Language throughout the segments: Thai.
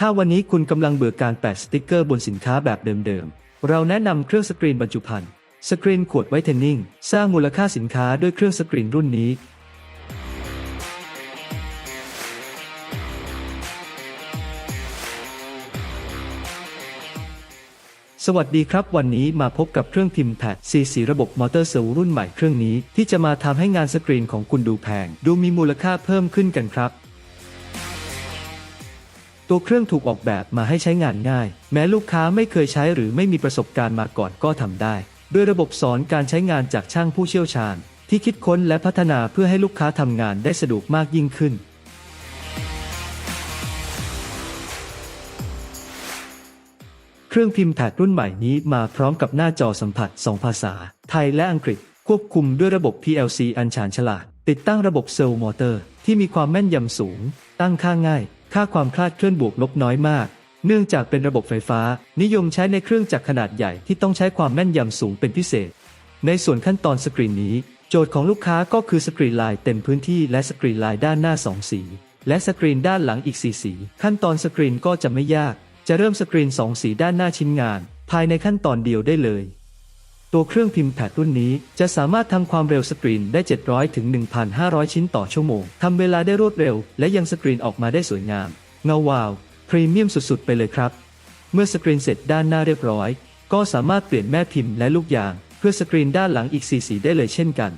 ถ้าวันนี้คุณกำลังเบื่อการแปะสติกเกอร์บนสินค้าแบบเดิมๆ เราแนะนำเครื่องสกรีนบรรจุภัณฑ์ สกรีนขวดไวท์เทนนิ่ง สร้างมูลค่าสินค้าด้วยเครื่องสกรีนรุ่นนี้ สวัสดีครับ วันนี้มาพบกับเครื่องพิมพ์แพด C4 ระบบมอเตอร์เซลล์รุ่นใหม่เครื่องนี้ ที่จะมาทำให้งานสกรีนของคุณดูแพง ดูมีมูลค่าเพิ่มขึ้นกันครับ ตัวเครื่องถูกออกแบบมาให้ใช้งานง่าย แม้ลูกค้าไม่เคยใช้หรือไม่มีประสบการณ์มาก่อนก็ทำได้ ด้วยระบบสอนการใช้งานจากช่างผู้เชี่ยวชาญ ที่คิดค้นและพัฒนาเพื่อให้ลูกค้าทำงานได้สะดวกมากยิ่งขึ้น เครื่องพิมพ์แพดรุ่นใหม่นี้มาพร้อมกับหน้าจอสัมผัส 2 ภาษา ไทยและอังกฤษ ควบคุมด้วยระบบ PLC อันชาญฉลาด ติดตั้งระบบเซลล์มอเตอร์ ที่มีความแม่นยำสูง ตั้งค่าง่าย ค่าความคลาดเคลื่อนบวกลบน้อยมาก เนื่องจากเป็นระบบไฟฟ้า นิยมใช้ในเครื่องจักรขนาดใหญ่ที่ต้องใช้ความแม่นยำสูงเป็นพิเศษ ในส่วนขั้นตอนสกรีนนี้ โจทย์ของลูกค้าก็คือสกรีนลายเต็มพื้นที่และสกรีนลายด้านหน้า 2 สี และสกรีนด้านหลังอีก 4 สี ขั้นตอนสกรีนก็จะไม่ยาก จะเริ่มสกรีน 2 สีด้านหน้าชิ้นงาน ภายในขั้นตอนเดียวได้เลย ตัวเครื่องพิมพ์แพดรุ่นนี้จะสามารถทำความเร็วสกรีนได้ 700 ถึง 1,500 ชิ้นต่อชั่วโมง ทำเวลาได้รวดเร็ว และยังสกรีนออกมาได้สวยงาม เงาวาว พรีเมียมสุดๆ ไปเลยครับ เมื่อสกรีนเสร็จด้านหน้าเรียบร้อย ก็สามารถเปลี่ยนแม่พิมพ์และลูกยาง เพื่อสกรีนด้านหลังอีก 4 สีได้เลยเช่นกัน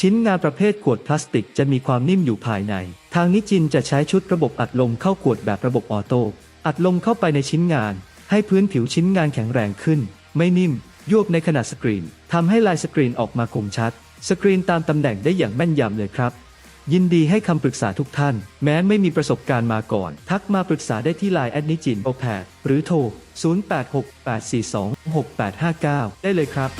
ชิ้นงานประเภทขวดพลาสติกจะมีความนิ่มอยู่ภายใน ทางนิจินจะใช้ชุดระบบอัดลมเข้าขวดแบบระบบออโต้ อัดลมเข้าไปในชิ้นงานให้พื้นผิวชิ้นงานแข็งแรงขึ้น ไม่นิ่มยวบในขนาดสกรีนทำให้ลายสกรีนออกมาคมชัด สกรีนตามตำแหน่งได้อย่างแม่นยำเลยครับ ยินดีให้คำปรึกษาทุกท่าน แม้ไม่มีประสบการณ์มาก่อน ทักมาปรึกษาได้ที่ไลน์แอดนิจินโอแพดหรือโทร 0868426859 ได้เลยครับ